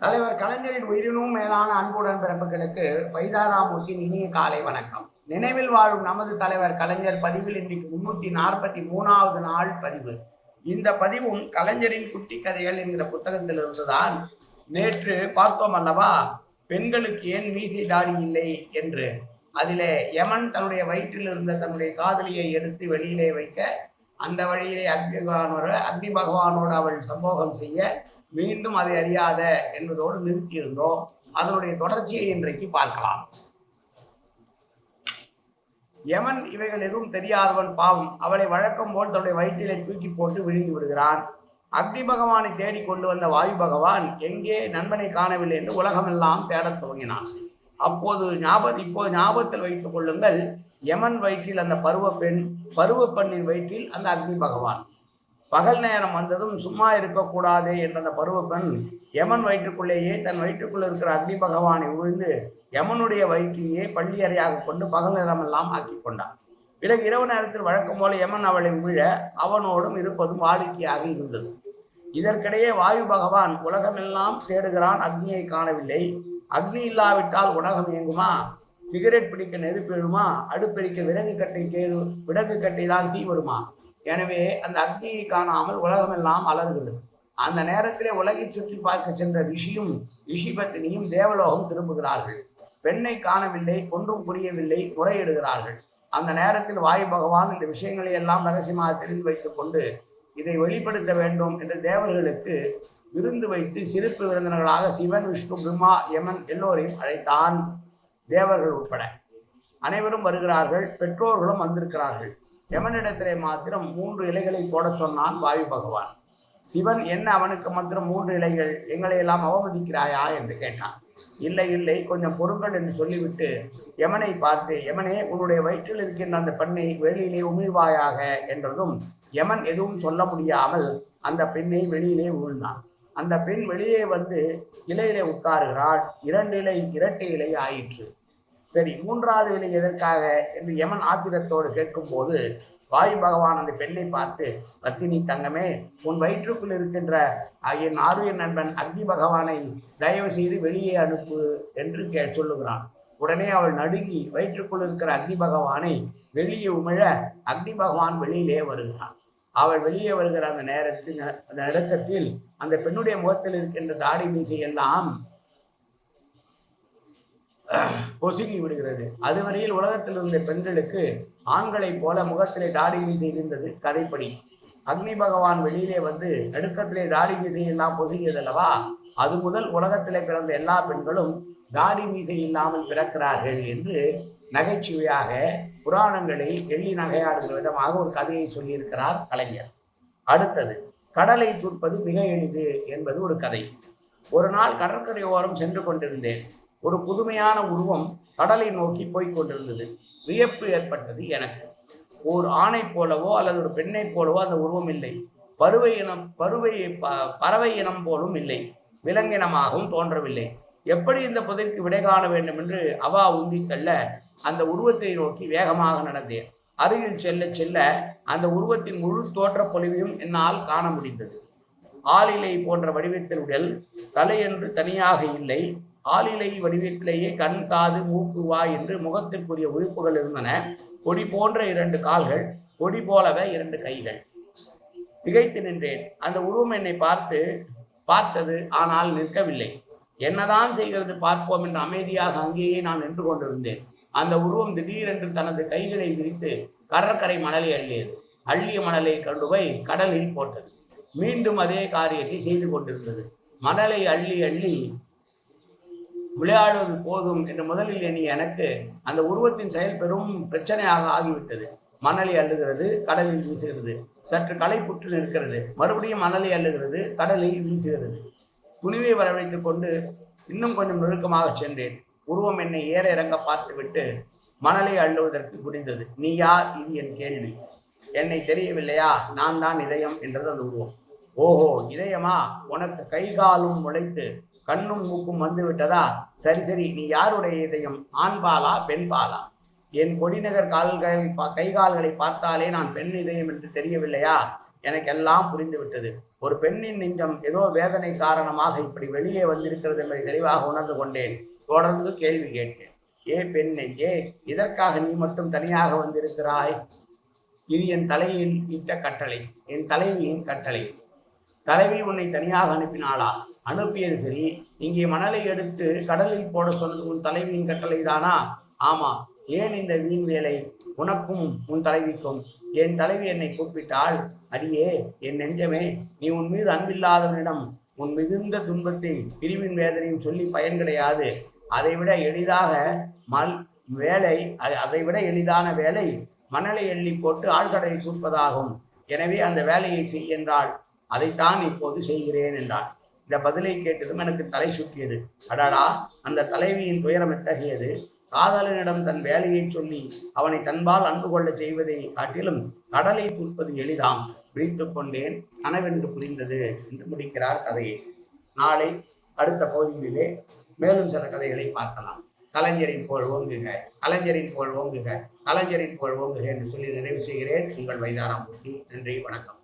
தலைவர் கலைஞரின் உயிரினும் மேலான அன்புடன் பிறப்புகளுக்கு வைதாராமூர்த்தியின் இனிய காலை வணக்கம். நினைவில் வாழும் நமது தலைவர் கலைஞர் பதிவில் இன்றைக்கு முன்னூத்தி நாற்பத்தி மூணாவது நாள் பதிவு. இந்த பதிவும் கலைஞரின் குட்டி கதைகள் என்கிற புத்தகத்திலிருந்துதான் நேற்று பார்த்தோம் அல்லவா? பெண்களுக்கு ஏன் மீசை தாடி இல்லை என்று. அதிலே யமன் தன்னுடைய வயிற்றில் இருந்த தன்னுடைய காதலியை எடுத்து வெளியிலே வைக்க அந்த வழியிலே அக்னி பகவானோட அக்னி பகவானோடு அவள் சம்போகம் செய்ய மீண்டும் அதை அறியாத என்பதோடு நிறுத்தியிருந்தோம். அதனுடைய தொடர்ச்சியை இன்றைக்கு பார்க்கலாம். யமன் இவைகள் எதுவும் தெரியாதவன் பாவம். அவளை வழக்கம் போல் தன்னுடைய வயிற்றிலே தூக்கி போட்டு விழுங்கி விடுகிறான். அக்னி பகவானை தேடி கொண்டு வந்த வாயு பகவான் எங்கே? நண்பனை காணவில்லை என்று உலகமெல்லாம் தேடத் துவங்கினான். அப்போது ஞாபகம் இப்போது ஞாபகத்தில் வைத்துக் கொள்ளுங்கள். யமன் வயிற்றில் அந்த பருவ பெண் பருவ பெண்ணின் வயிற்றில் அந்த அக்னி பகவான். பகல் நேரம் வந்ததும் சும்மா இருக்கக்கூடாது என்ற அந்த பருவ பெண் யமன் வயிற்றுக்குள்ளேயே தன் வயிற்றுக்குள்ள இருக்கிற அக்னி பகவானை உழுந்து யமனுடைய வயிற்றையே பள்ளி அறையாக கொண்டு பகல் நேரமெல்லாம் ஆக்கி கொண்டான் பிறகு இரவு நேரத்தில் வழக்கம் போல யமன் அவளை உழ அவனோடும் இருப்பதும் வாடிக்கையாக இருந்தது. இதற்கிடையே வாயு பகவான் உலகமெல்லாம் தேடுகிறான் அக்னியை காணவில்லை. அக்னி இல்லாவிட்டால் உலகம் இயங்குமா சிகரெட் பிடிக்க நெருப்பு எழுமா? அடுப்பெரிக்க விறகு கட்டை தேடு விறகு கட்டை தான் தீ வருமா? எனவே அந்த அக்னியை காணாமல் உலகமெல்லாம் அலறுகிறது. அந்த நேரத்திலே உலகை சுற்றி பார்க்க சென்ற ரிஷியும் ரிஷி பத்தினியும் தேவலோகம் திரும்புகிறார்கள். பெண்ணை காணவில்லை ஒன்றும் புரியவில்லை முறையிடுகிறார்கள். அந்த நேரத்தில் வாயு பகவான் இந்த விஷயங்களை எல்லாம் ரகசியமாக தெரிந்து வைத்துக் கொண்டு இதை வெளிப்படுத்த வேண்டும் என்று தேவர்களுக்கு விருந்து வைத்து சிறப்பு விருந்தினர்களாக சிவன் விஷ்ணு பிரம்மா யமன் எல்லோரையும் அழைத்தான். தேவர்கள் உட்பட அனைவரும் வருகிறார்கள் பெற்றோர்களும் வந்திருக்கிறார்கள். யமனிடத்திலே மாத்திரம் மூன்று இலைகளை போடச் சொன்னான் வாயு பகவான். சிவன் என்ன அவனுக்கு மாத்திரம் மூன்று இலைகள் எங்களை எல்லாம் அவமதிக்கிறாயா என்று கேட்டான். இல்லை இல்லை கொஞ்சம் பொறுங்கள் என்று சொல்லிவிட்டு யமனை பார்த்து யமனே உன்னுடைய வயிற்றில் இருக்கின்ற அந்த பெண்ணை வெளியிலே உமிழ்வாயாக என்றதும் யமன் எதுவும் சொல்ல முடியாமல் அந்த பெண்ணை வெளியிலே விழுந்தான் அந்த பெண் வெளியே வந்து இலையிலே உட்காருகிறாள். இரண்டு இலை இரட்டை இலை ஆயிற்று. சரி மூன்றாவது விலை எதற்காக என்று யமன் ஆத்திரத்தோடு கேட்கும்போது வாயு பகவான் அந்த பெண்ணை பார்த்து பத்தினி தங்கமே உன் வயிற்றுக்குள் இருக்கின்ற என் ஆரிய நண்பன் அக்னி பகவானை தயவு செய்து வெளியே அனுப்பு என்று கே சொல்லுகிறான். உடனே அவள் நடுங்கி வயிற்றுக்குள் இருக்கிற அக்னி பகவானை வெளியே உமிழ அக்னி பகவான் வெளியிலே வருகிறான். அவள் வெளியே வருகிற அந்த நேரத்தில் அந்த நடுக்கத்தில் அந்த பெண்ணுடைய முகத்தில் இருக்கின்ற தாடி மீசை எல்லாம் பொசுங்கி விடுகிறது. அதுவரையில் உலகத்தில் இருந்த பெண்களுக்கு ஆண்களைப் போல முகத்திலே தாடி மீசை இருந்தது கதைப்படி. அக்னி பகவான் வெளியிலே வந்து நடுக்கத்திலே தாடி மீசை எல்லாம் பொசுங்கியதல்லவா அது முதல் உலகத்திலே பிறந்த எல்லா பெண்களும் தாடி மீசை இல்லாமல் பிறக்கிறார்கள் என்று நகைச்சுவையாக புராணங்களை எள்ளி நகையாடுகிற விதமாக ஒரு கதையை சொல்லியிருக்கிறார் கலைஞர். அடுத்தது கடலை தூர்ப்பது மிக எளிது என்பது ஒரு கதை. ஒரு நாள் கடற்கரை ஓரம் சென்று கொண்டிருந்தேன். ஒரு புதுமையான உருவம் கடலை நோக்கி போய்க் கொண்டிருந்தது. வியப்பு ஏற்பட்டது எனக்கு. ஓர் ஆணை போலவோ அல்லது ஒரு பெண்ணை போலவோ அந்த உருவம் இல்லை. பருவை இனம் பருவை ப பறவை இனம் போலும் இல்லை. விலங்கினமாகவும் தோன்றவில்லை. எப்படி இந்த புதிற்கு விடை காண வேண்டும் என்று அவா உந்தி தள்ள அந்த உருவத்தை நோக்கி வேகமாக நடந்தேன். அருகில் செல்ல செல்ல அந்த உருவத்தின் முழு தோற்ற பொலிவையும் என்னால் காண முடிந்தது. ஆளிலை போன்ற வடிவத்தில் உடல் தலையென்று தனியாக இல்லை. ஆளிலை வடிவத்திலேயே கண் காது மூக்கு வாய் என்று முகத்திற்குரிய உறுப்புகள் இருந்தன. கொடி போன்ற இரண்டு கால்கள் கொடி போலவே இரண்டு கைகள். திகைத்து நின்றேன். அந்த உருவம் என்னை பார்த்து பார்த்தது ஆனால் நிற்கவில்லை. என்னதான் செய்கிறது பார்ப்போம் என்று அமைதியாக அங்கேயே நான் நின்று கொண்டிருந்தேன். அந்த உருவம் திடீரென்று தனது கைகளை விரித்து கடற்கரை மணலை அள்ளியது. அள்ளிய மணலை கொண்டு போய் கடலில் போட்டது. மீண்டும் அதே காரியத்தை செய்து கொண்டிருந்தது. மணலை அள்ளி அள்ளி விளையாடுவது போதும் என்று முதலில் எண்ணி எனக்கு அந்த உருவத்தின் செயல் பெரும் பிரச்சனையாக ஆகிவிட்டது. மணலை அள்ளுகிறது கடலில் வீசுகிறது. சற்று களைப்புற்று நிற்கிறது. மறுபடியும் மணலை அள்ளுகிறது கடலில் வீசுகிறது. துணிவை வரவழைத்து கொண்டு இன்னும் கொஞ்சம் நெருக்கமாக சென்றேன். உருவம் என்னை ஏற இறங்க பார்த்துவிட்டு மணலை அள்ளுவதற்கு குடிந்தது நீ யார்? இது என் கேள்வி. என்னை தெரியவில்லையா? நான் தான் இதயம் என்றது அந்த உருவம். ஓஹோ இதயமா? உனக்கு கை காலும் முளைத்து கண்ணும் மூக்கும் வந்து விட்டதா? சரி சரி. நீ யாருடைய இதயம்? ஆண்பாலா பெண்பாலா? என் கொடிநகர் கால்களை பா- கை கால்களை பார்த்தாலே நான் பெண் இதயம் என்று தெரியவில்லையா? எனக்கெல்லாம் புரிந்துவிட்டது. புரிந்து விட்டது ஒரு பெண்ணின் நெஞ்சம் ஏதோ வேதனை காரணமாக இப்படி வெளியே வந்திருக்கிறது என்பதை தெளிவாக உணர்ந்து கொண்டேன். தொடர்ந்து கேள்வி கேட்டேன். ஏ பெண் நெஞ்சே இதற்காக நீ மட்டும் தனியாக வந்திருக்கிறாய்? இது என் தலையின் இட்ட கட்டளை. என் தலைவியின் கட்டளை. தலைவி உன்னை தனியாக அனுப்பினாளா? அனுப்பியது சரி. இங்கே மணலை எடுத்து கடலில் போட சொன்னது உன் தலைவியின் கட்டளை தானா ஆமா. ஏன் இந்த வீண் வேலை? உனக்கும் உன் தலைவிக்கும். என் தலைவி என்னை கூப்பிட்டால் அடியே என் நெஞ்சமே நீ உன் மீது அன்பில்லாதவனிடம் உன் மிகுந்த துன்பத்தை பிரிவின் வேதனையும் சொல்லி பயன் கிடையாது. அதைவிட எளிதாக மல் வேலை அதைவிட எளிதான வேலை மணலை எள்ளி போட்டு ஆழ்கடலை தூர்ப்பதாகும். எனவே அந்த வேலையை செய்ய என்றாள். அதைத்தான் இப்போது செய்கிறேன் என்றான். இந்த பதிலை கேட்டதும் எனக்கு தலை சுற்றியது. அடடா அந்த தலைவியின் துயரம் எத்தகையது? காதலனிடம் தன் வேலையை சொல்லி அவனை தன்பால் அன்பு கொள்ளச் செய்வதை காட்டிலும் கடலை தூர்ப்பது எளிதாம். விழித்துக் கொண்டேன் கனவென்று புரிந்தது என்று முடிக்கிறார் கதையை. நாளை அடுத்த பகுதிகளிலே மேலும் சில கதைகளை பார்க்கலாம். கலைஞரின் புகழ் ஓங்குக கலைஞரின் புகழ் ஓங்குக கலைஞரின் புகழ் ஓங்குக என்று சொல்லி நிறைவு செய்கிறேன். உங்கள் வைதாராமூர்த்தி நன்றி வணக்கம்.